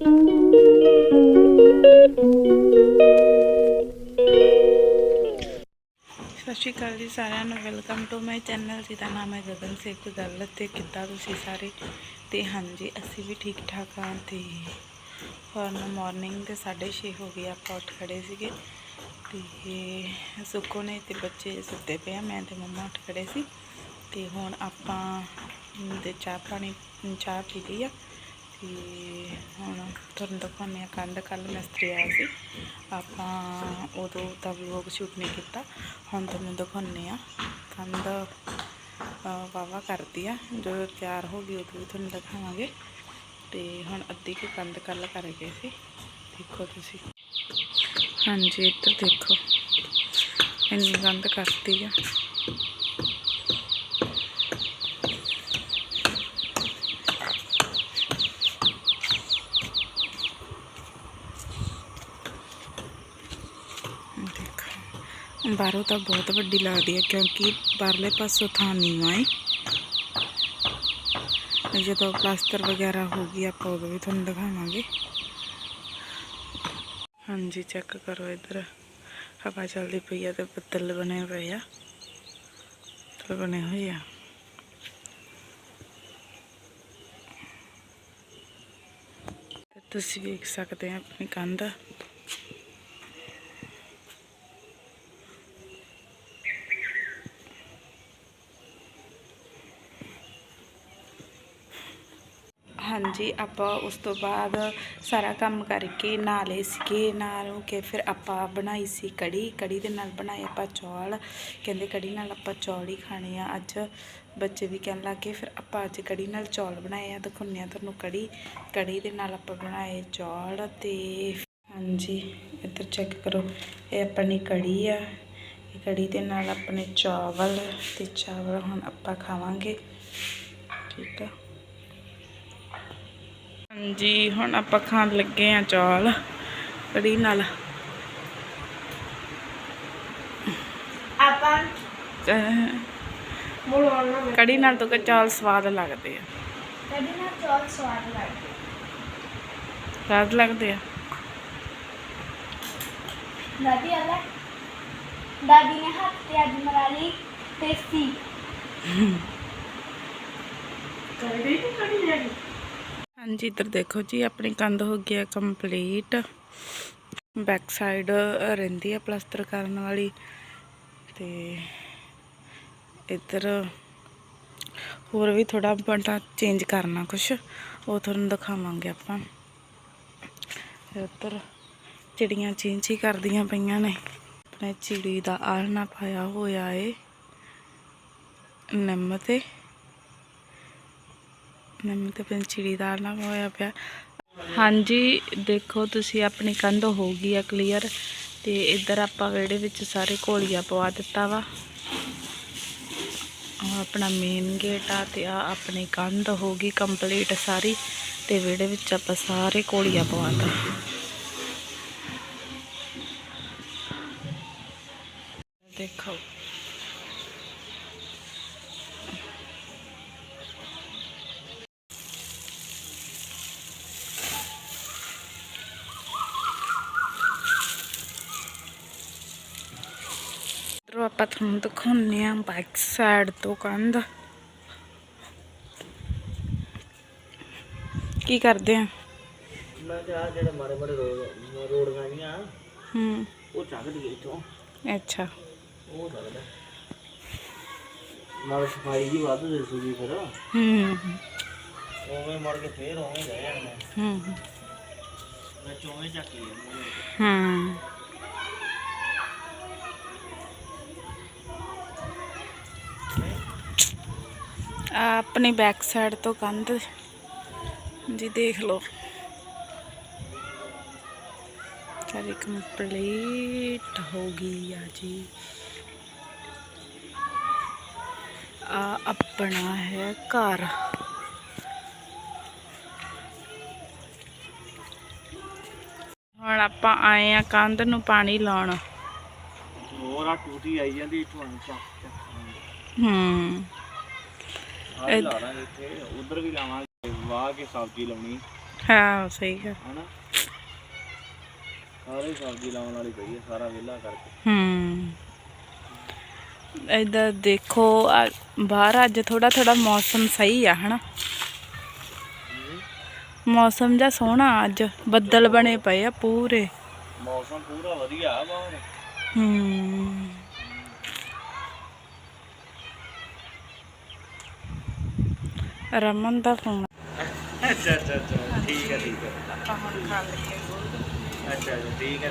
ਸਤਿ ਸ਼੍ਰੀ ਅਕਾਲ ਜੀ ਸਾਰਿਆਂ ਨੂੰ। ਵੈਲਕਮ ਟੂ ਮਾਈ ਚੈਨਲ ਜਿਹਦਾ ਨਾਮ ਹੈ ਗਗਨ ਸਿੰਘ। ਗੱਲ ਤੇ ਕਿੱਦਾਂ ਤੁਸੀਂ ਸਾਰੇ? ਤੇ ਹਾਂਜੀ, ਅਸੀਂ ਵੀ ਠੀਕ ਠਾਕ ਹਾਂ ਤੇ ਹੁਣ ਮਾਰਨਿੰਗ ਦੇ 6:30 ਹੋ ਗਏ। ਆਪਾਂ ਉੱਠ ਖੜੇ ਸੀਗੇ। ਤੇ ਸੁੱਕੋ ਨੇ ਤੇ ਬੱਚੇ ਸੁੱਤੇ ਪਏ ਆ। ਮੈਂ ਤੇ ਮੰਮਾ ਉੱਠ ਖੜੇ ਸੀ। ਤੇ ਹੁਣ ਆਪਾਂ ਦੇ ਚਾਹ ਪਾਣੀ, ਚਾਹ ਪੀ ਲਈ ਆ। ਤੇ ਹੁਣ ਤੁਹਾਨੂੰ ਦਿਖਾਉਂਦੇ ਆ ਕੰਧ। ਕੱਲ ਮਿਸਤਰੀ ਆਇਆ ਸੀ। ਆਪਾਂ ਉਦੋਂ ਦਾ ਵਲੋਗ ਸ਼ੂਟ ਨਹੀਂ ਕੀਤਾ। ਹੁਣ ਤੁਹਾਨੂੰ ਦਿਖਾਉਂਦੇ ਆ ਕੰਧ ਵਾਵਾ ਕਰਦੀ ਆ। ਜਦੋਂ ਤਿਆਰ ਹੋ ਗਈ ਉਦੋਂ ਵੀ ਤੁਹਾਨੂੰ ਦਿਖਾਵਾਂਗੇ। ਤੇ ਹੁਣ ਅੱਧੀ ਕੁ ਕੰਧ ਕੱਲ ਕਰ ਗਏ ਸੀ। ਦੇਖੋ ਤੁਸੀਂ। ਹਾਂਜੀ, ਇੱਧਰ ਦੇਖੋ। ਇੰਨੀ ਕੰਧ ਕਰਤੀ ਆ ਦੇਖੋ ਬਾਹਰੋਂ ਤਾਂ ਬਹੁਤ ਵੱਡੀ ਲੱਗਦੀ ਹੈ ਕਿਉਂਕਿ ਬਾਹਰਲੇ ਪਾਸੋਂ ਥਾਂ ਨੀਵਾਂ ਹੈ ਤੇ ਜਦੋਂ ਪਲਾਸਟਰ ਵਗੈਰਾ ਹੋ ਗਈ, ਆਪਾਂ ਉਦੋਂ ਵੀ ਤੁਹਾਨੂੰ ਦਿਖਾਵਾਂਗੇ। ਹਾਂਜੀ ਚੈੱਕ ਕਰੋ ਇੱਧਰ। ਹਵਾ ਚੱਲਦੀ ਪਈ ਆ ਤੇ ਬੱਦਲ ਬਣੇ ਹੋਏ ਆ। ਬੱਦਲ ਬਣੇ ਹੋਏ ਆ। ਤੇ ਤੁਸੀਂ ਵੇਖ ਸਕਦੇ ਆ ਆਪਣੀ ਕੰਧ। ਹਾਂਜੀ, ਆਪਾਂ ਉਸ ਤੋਂ ਬਾਅਦ ਸਾਰਾ ਕੰਮ ਕਰਕੇ ਨਹਾ ਲਏ ਸੀਗੇ ਨਹਾ ਨੂੰ ਕੇ ਫਿਰ ਆਪਾਂ ਬਣਾਈ ਸੀ ਕੜੀ ਕੜੀ ਦੇ ਨਾਲ ਬਣਾਏ ਆਪਾਂ ਚੌਲ। ਕਹਿੰਦੇ ਕੜੀ ਨਾਲ ਆਪਾਂ ਚੌਲ ਹੀ ਖਾਣੇ ਆ। ਅੱਜ ਬੱਚੇ ਵੀ ਕਹਿਣ ਲੱਗੇ ਫਿਰ ਆਪਾਂ ਅੱਜ ਕੜੀ ਨਾਲ ਚੌਲ ਬਣਾਏ ਆ। ਦਿਖਾਉਂਦੇ ਆ ਤੁਹਾਨੂੰ ਕੜੀ। ਕੜੀ ਦੇ ਨਾਲ ਆਪਾਂ ਬਣਾਏ ਚੌਲ ਤੇ ਹਾਂਜੀ, ਇੱਧਰ ਚੈੱਕ ਕਰੋ। ਇਹ ਆਪਣੀ ਕੜੀ ਆ। ਇਹ ਕੜੀ ਦੇ ਨਾਲ ਆਪਣੇ ਚਾਵਲ ਤੇ ਚਾਵਲ ਹੁਣ ਆਪਾਂ ਖਾਵਾਂਗੇ। ਠੀਕ ਆ। ਹਾਂਜੀ ਹੁਣ ਆਪਾਂ ਖਾਣ ਲੱਗੇ ਆ ਚੌਲ ਕੜੀ ਨਾਲ। ਆਪਾਂ ਕੜੀ ਨਾਲ ਤਾਂ ਚੌਲ ਸਵਾਦ ਲੱਗਦੇ ਆ। ਕਦੀ ਨਾ ਚੌਲ ਸਵਾਦ ਲੱਗਦੇ। ਸਵਾਦ ਲੱਗਦੇ ਆ। ਦਾਦੀ ਆਲਾ ਦਾਦੀ ਨੇ ਹੱਥ ਤੇ ਅੱਜ ਮਰਾ ਲਈ ਟੇਸਟੀ ਕੜੀ ਕੜੀ ਲੱਗੀ ਹਾਂਜੀ, ਇੱਧਰ ਦੇਖੋ ਜੀ, ਆਪਣੀ ਕੰਧ ਹੋ ਗਈ ਹੈ ਕੰਪਲੀਟ ਬੈਕ ਸਾਈਡ ਰਹਿੰਦੀ ਹੈ ਪਲਸਤਰ ਕਰਨ ਵਾਲੀ। ਤੇ ਇੱਧਰ ਹੋਰ ਵੀ ਥੋੜਾ ਬਟਾ ਚੇਂਜ ਕਰਨਾ ਕੁਛ। ਉਹ ਤੁਹਾਨੂੰ ਦਿਖਾਵਾਂਗੇ ਆਪਾਂ। ਤੇ ਉੱਧਰ ਚਿੜੀਆਂ ਚੀਂਚੀ ਕਰਦੀਆਂ ਪਈਆਂ ਨੇ। ਆਪਣੇ ਚਿੜੀ ਦਾ ਆਲਣਾ ਪਾਇਆ ਹੋਇਆ ਏ। ਨਿੰਮ ਤੇ। ਨਿੰਮ ਤੇ ਪੰਚੀੜੀ ਦਾ ਆਲਣਾ ਹੋਇਆ ਪਿਆ। ਹਾਂਜੀ, ਦੇਖੋ ਤੁਸੀਂ ਆਪਣੀ ਕੰਧ ਹੋ ਗਈ ਆ ਕਲੀਅਰ ਤੇ ਇੱਧਰ ਆਪਾਂ ਵਿਹੜੇ ਵਿੱਚ ਸਾਰੇ ਕੋਲੀਆ ਪਵਾ ਦਿੱਤਾ ਵਾ। ਆਹ ਆਪਣਾ ਮੇਨ ਗੇਟ ਆ ਤੇ ਆ ਆਪਣੀ ਕੰਧ ਹੋ ਗਈ ਕੰਪਲੀਟ ਸਾਰੀ ਤੇ ਵਿਹੜੇ ਵਿੱਚ ਆਪਾਂ ਸਾਰੇ ਕੋਲੀਆ ਪਵਾਤਾ ਦੇਖੋ ਇਧਰੋਂ ਆਪਾਂ ਤੁਹਾਨੂੰ ਦਿਖਾਉਂਦੇ ਆ ਬੈਕ ਸਾਈਡ ਤੋਂ ਕੰਧ ਕੀ ਕਰਦੇ ਆ ਮੈਂ ਕਿਹਾ ਆਹ ਜਿਹੜੇ ਮਾੜੇ ਮਾੜੇ ਰੋਡ ਰੋਡ ਗਾਈਆਂ ਹੂੰ ਉਹ ਚੱਕ ਦੀ ਇੱਥੋਂ ਅੱਛਾ ਉਹ ਲੱਗਦਾ ਨਾਲ ਸਫ਼ਾਈ ਜੀ ਵੱਧ ਦੇ ਸੂਗੀ ਫਿਰ ਹੂੰ ਉਵੇਂ ਮੜ ਕੇ ਫੇਰ ਉਵੇਂ ਰਹਿ ਜਾਣਾ ਹੂੰ ਮੈਂ ਚੋਵੇਂ ਚੱਕੀ ਆ ਹੂੰ ਆਪਣੀ ਬੈਕ ਸਾਈਡ ਤੋਂ ਕੰਧ ਜੀ ਦੇਖ ਲਓ। ਸਾਰੀ ਕੰਪਲੀਟ ਹੋ ਗਈ ਆ ਜੀ। ਆ ਆਪਣਾ ਹੈ ਘਰ। ਹੁਣ ਆਪਾਂ ਆਏ ਆ ਕੰਧ ਨੂੰ ਪਾਣੀ ਲਾਉਣ। ਹੋਰ ਆ ਟੂਟੀ ਆਈ ਜਾਂਦੀ ਇੱਥੋਂ ਹੂੰ। ਆ ਲਾ ਲਾਂਗੇ ਇੱਥੇ ਉਧਰ ਵੀ ਲਾਵਾਂਗੇ ਵਾਹ ਕੇ ਸਬਜ਼ੀ ਲਾਉਣੀ। ਹਾਂ ਸਹੀ ਗੱਲ। ਹਨਾ? ਸਾਰੇ ਸਬਜ਼ੀ ਲਾਉਣ ਵਾਲੀ ਪਈ ਹੈ ਸਾਰਾ ਵਿਹਲਾ ਕਰਕੇ। ਹੂੰ। ਇਧਰ ਦੇਖੋ ਬਾਹਰ ਅੱਜ ਥੋੜਾ ਥੋੜਾ ਮੌਸਮ ਸਹੀ ਆ ਹਨਾ? ਮੌਸਮ ਜਿਹਾ ਸੋਹਣਾ ਅੱਜ ਬੱਦਲ ਬਣੇ ਪਏ ਆ ਪੂਰੇ। ਮੌਸਮ ਪੂਰਾ ਵਧੀਆ ਆ ਬਾਹਰ। ਹੂੰ। ਰਮਨ ਦਾ ਫੋਨ ਅੱਛਾ ਅੱਛਾ ਅੱਛਾ। ਠੀਕ ਹੈ ਠੀਕ ਹੈ। ਆਪਾਂ ਹੁਣ ਖਾ ਲਈਏ। ਅੱਛਾ ਅੱਛਾ ਠੀਕ ਹੈ।